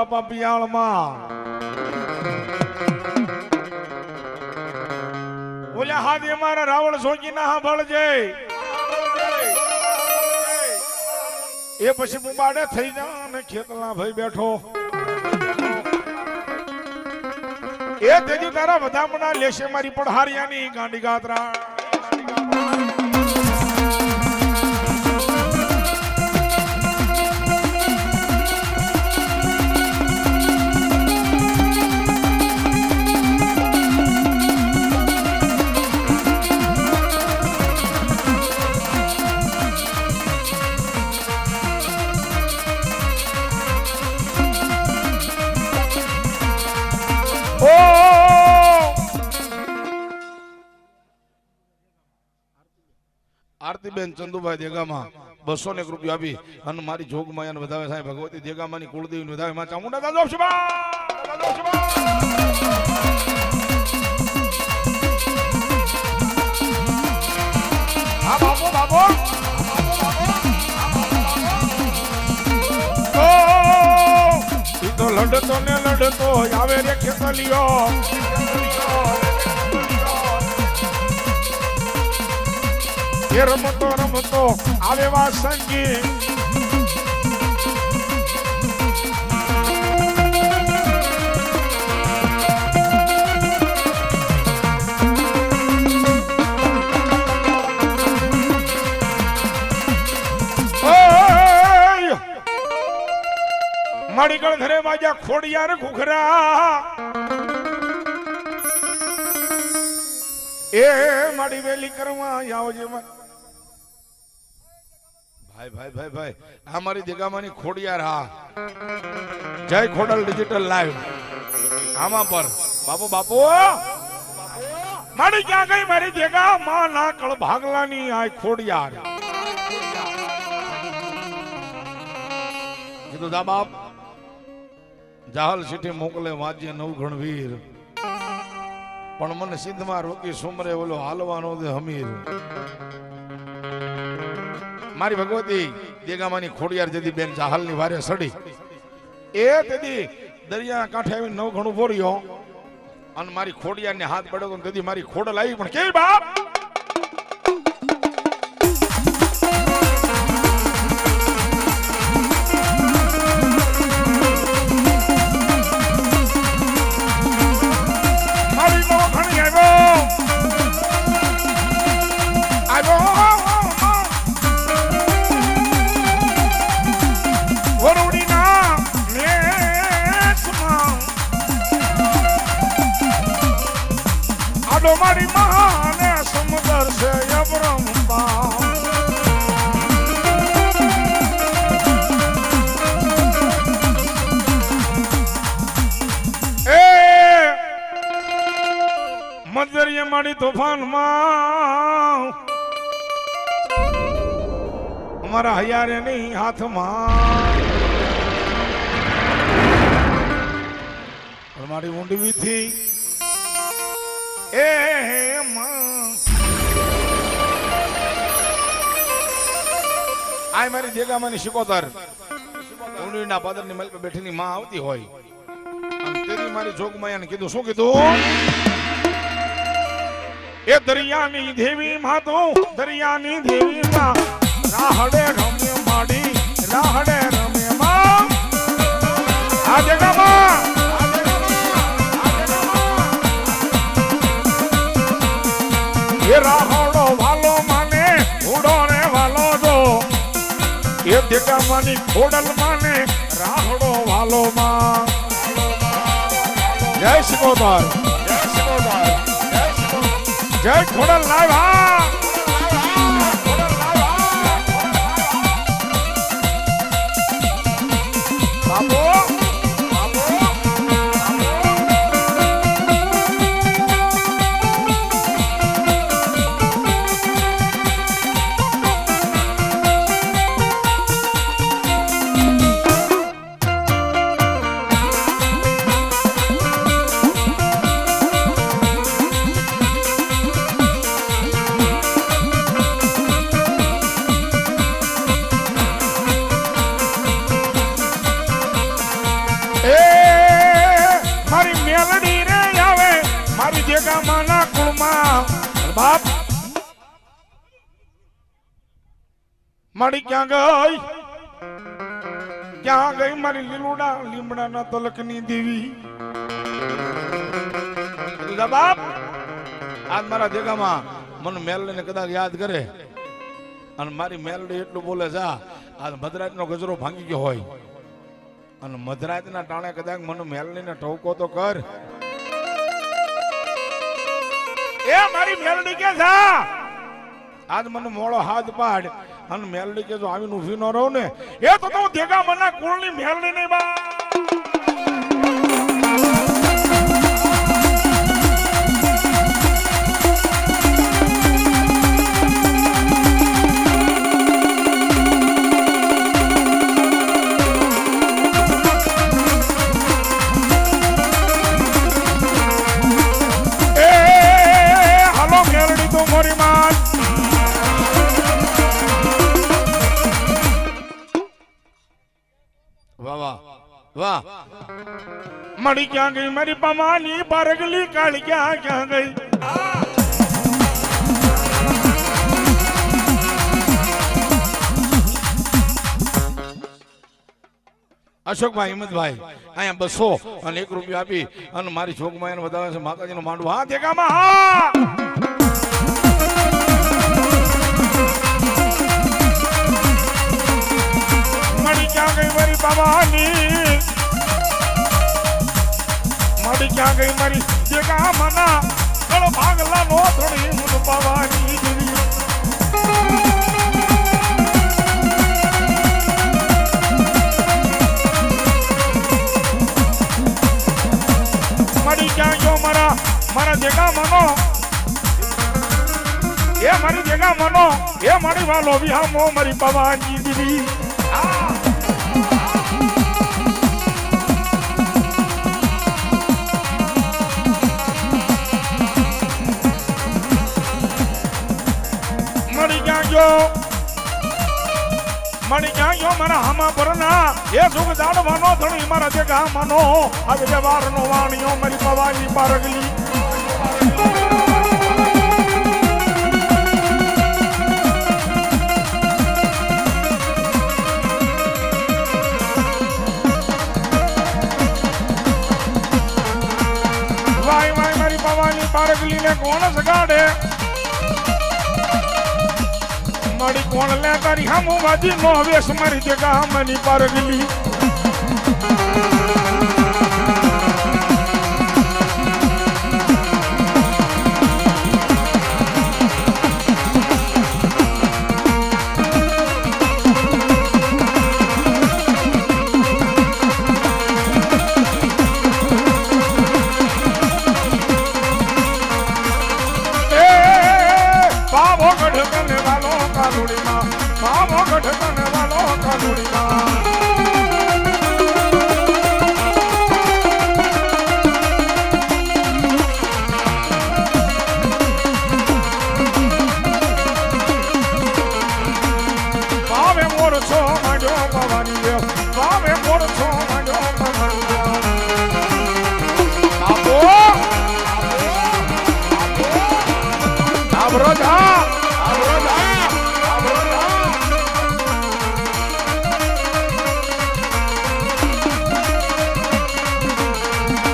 બાપા પિયાળમાં ઓલા હાથે મારા રાવણ સોકી ના સાંભળજે. એ પછી હું બાડે થઈ જા અને ખેતલા ભાઈ બેઠો. એ તારા વધામણા લેશે મારી પડહારિયાની ગાંડી ગાત્રા. આરતીબેન ચંદુભાઈ દેગામાં બસો ને રૂપિયા આપી અને મારી જોગ માયાને વધાવે થાય ભગવતી દેગામાની કુળદેવીને વધાવે. માં ચામુંડા દાદો લડતો ને લડતો આવે રે ખેતલિયો એ રમતો રમતો આવે વા સંગીત! મારી ગળ ઘરે વાજા ખોડિયાર ઘુઘરા એ મારી વેલી કરવા આવજે માં. ભાઈ ભાઈ ભાઈ ભાઈ આ મારી દેગામાની ખોડિયાર, હા. જય ખોડલ ડિજિટલ લાઈવ આમાં પર. બાપુ બાપુ. મારી ક્યાં ગઈ? મારી દેગા માં ના કળ ભાગલાની આ ખોડિયાર. કીધું દા બાપ. જાહલ સિટી મોકલે વાજ્ય નવઘણ વીર. પણ મને સિંધમાં રોકી સુમરે ઓલો હાલવાનો દે હમીર. મારી ભગવતી દેગામાની ખોડિયાર જતી બેન જાહલની વારે સડી. એ તેથી દરિયા કાંઠે આવીને નવ ઘણું બોર્યો અને મારી ખોડિયારને હાથ પડ્યો તો તેથી મારી ખોડલ આવી. પણ કેવી બાપ? તોફાનમાં અમારા હયારે નહીં હાથમાં મારી ઊંડવી થી એ આ મારી જેગામાની શિકોતર. ઊંડવીના પાદરની મલ પર બેઠીની માં આવતી હોય. અને તેની મારી એને કીધું, શું કીધું? એ દરિયાની દેવી માં તો, દરિયાની દેવી માં. રાહડે રમે માડી, રાહડે રમે માં. આ જગામાં રાહડો વાલો માને ઉડો ને વાલો જો. એ દેગામાની ખોડલ માને, રાહડો વાલો માં. જય શ્રી શિકોતર જય ખોડલ લાઈવ હા! મારી જેગામાં ના કુળમાં બાપ. મારી ક્યાં ગઈ? ક્યાં ગઈ મારી લીલુડા લીમડાના તલકની દેવી? બાપ, આજ મારા જેગામાં મને મેલડીને કદાચ યાદ કરે. અને મારી મેલડી એટલું બોલે છે આજ મધરાજનો ગજરો ભાંગી ગયો હોય. અને મધરાજના ટાણે કદાચ મને મેલડીને ઠોકો તો કર. એ મારી મેલડી કે જા આજ મને મોળો હાથ પાડ. અને મેલડી કે જો આવીને ઊભી ન રહું ને, એ તો તું દેગા મના કુળની મેલડી નહીં બા. વાહ વાહ વાહ. મળી ક્યાં ગઈ મારી પમાની? બરગલી કાળ ક્યાં ક્યાં ગઈ? અશોકભાઈ, હિંમતભાઈ, અહીંયા બસો અને એક રૂપિયા આપી અને મારી છોકમાં એને વધારે છે. માતાજીનો માંડવો. હા, દેખામાં, હા! ક્યાં ગઈ મારી બાબાની? મળી ક્યાં ગઈ મારી દેખા મના કળ ભાગલા નો થોડી પાવાની દેવી મળી ક્યાં ગયો મારા મારા દેખા મનો એ મારી દેખા મનો એ મારી વાલો વિહામો મારી પવાની દીદી મળી ગયો. મળી ક્યાં ગયો? મારા હામા પરના એ સુખ જાણવાનો ધણી મારા જે ગામનો. આજે વ્યવહારનો વાણીઓ મારી પવાની પારગલી. પવાની પારગલી ને કોણ સગાડે? મારી કોણ લે તારી? હમ વાજી નો વેશ મારી જગા હામની પારગલી બાબો ગઢ કને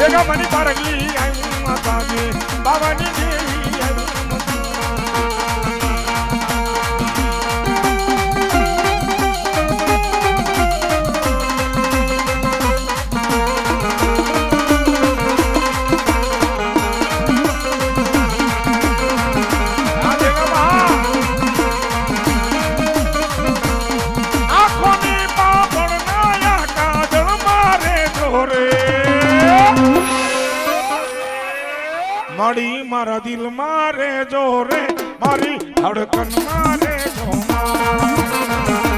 દેગા મની પારગલી આઈ માતાજી બાવાની દેવી મળી મારા દિલ મારે જોરે મારી ધડકન મારે જો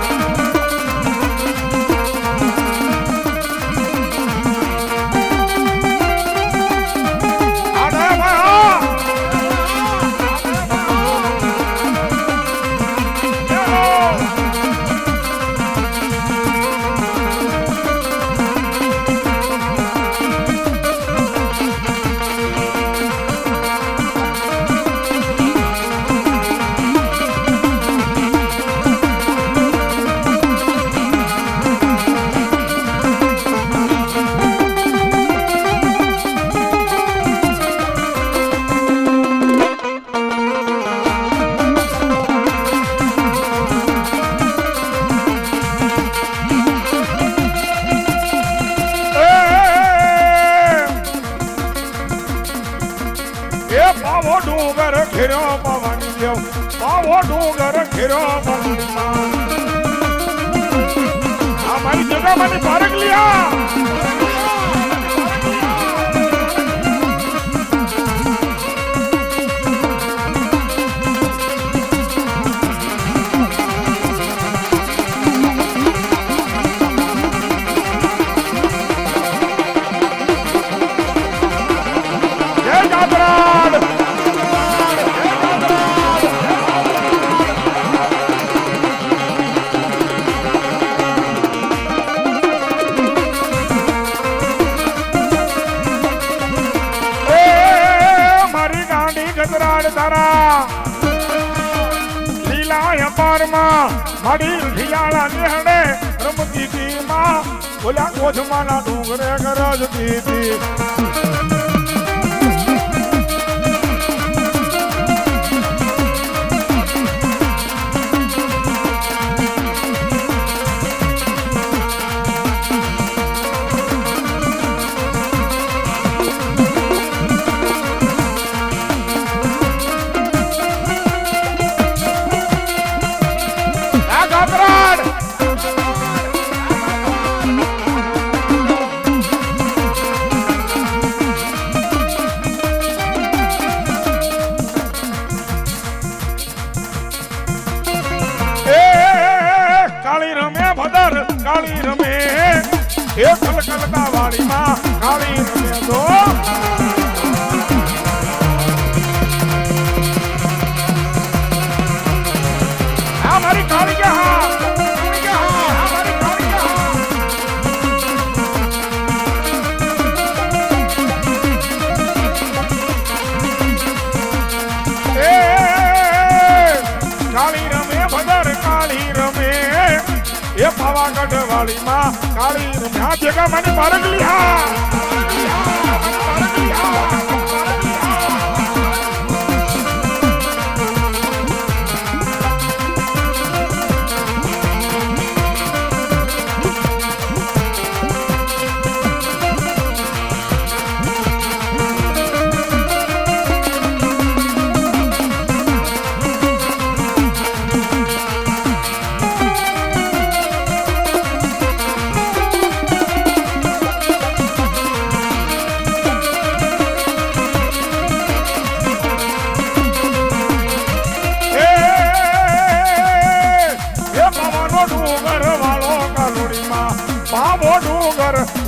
હીરો પાકિસ્તાન આ મારી જગા મને પારક લિયા તારા. લીલાય પારમાં મારી હિયાળા નેહણે રમતી માં ઓલા કોઝમાના ડુંગરે ગરજતી હતી કાળી માં કાળી ને મ્યા જગા મને મારગ લિયા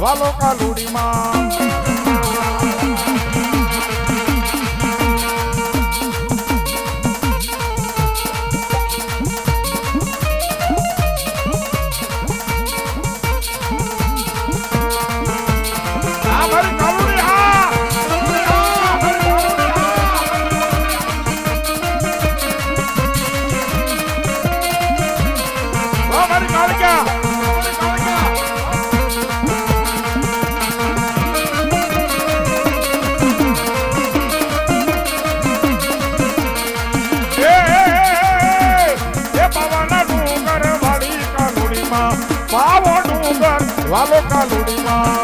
ভালো কালুরি মা વાલો કાલુડીમાં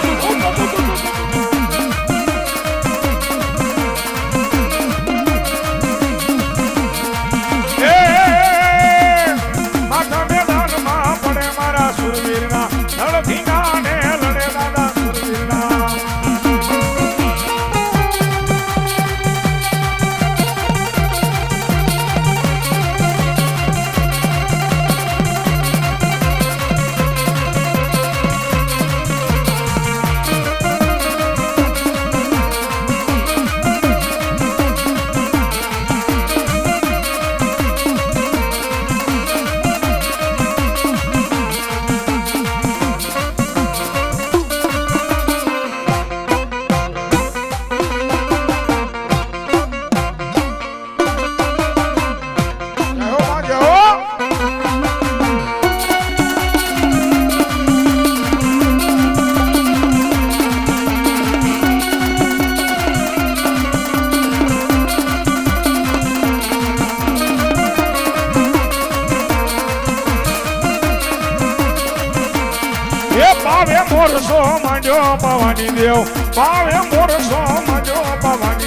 મોરસો માંડ્યો ભવાની દેવ. ભાવે મોરસો માંડ્યો ભવાની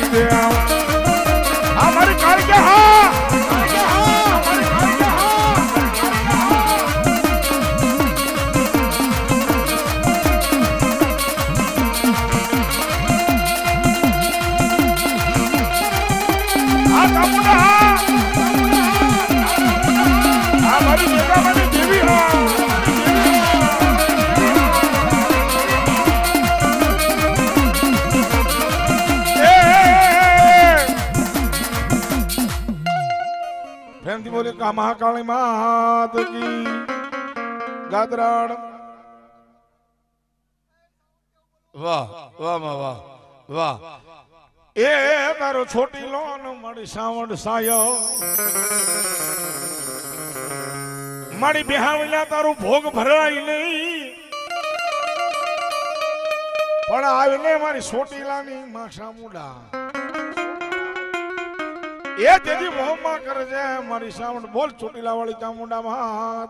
પ્રેમથી બોલે કા મહાકાળી માત કી ગાદરાડ વાહ વાહ વાહ વાહ વાહ એ તારો છોટી લોન મારી સાવણ સાયો મારી બિહાવીના તારું ભોગ ભરાય નહીં પણ આવીને મારી સોટીલાની માં સામુડા એ તેથી મોહમાં કરે છે. મારી સાઉન્ડ બોલ ચોટીલા વાળી ચામુંડા માં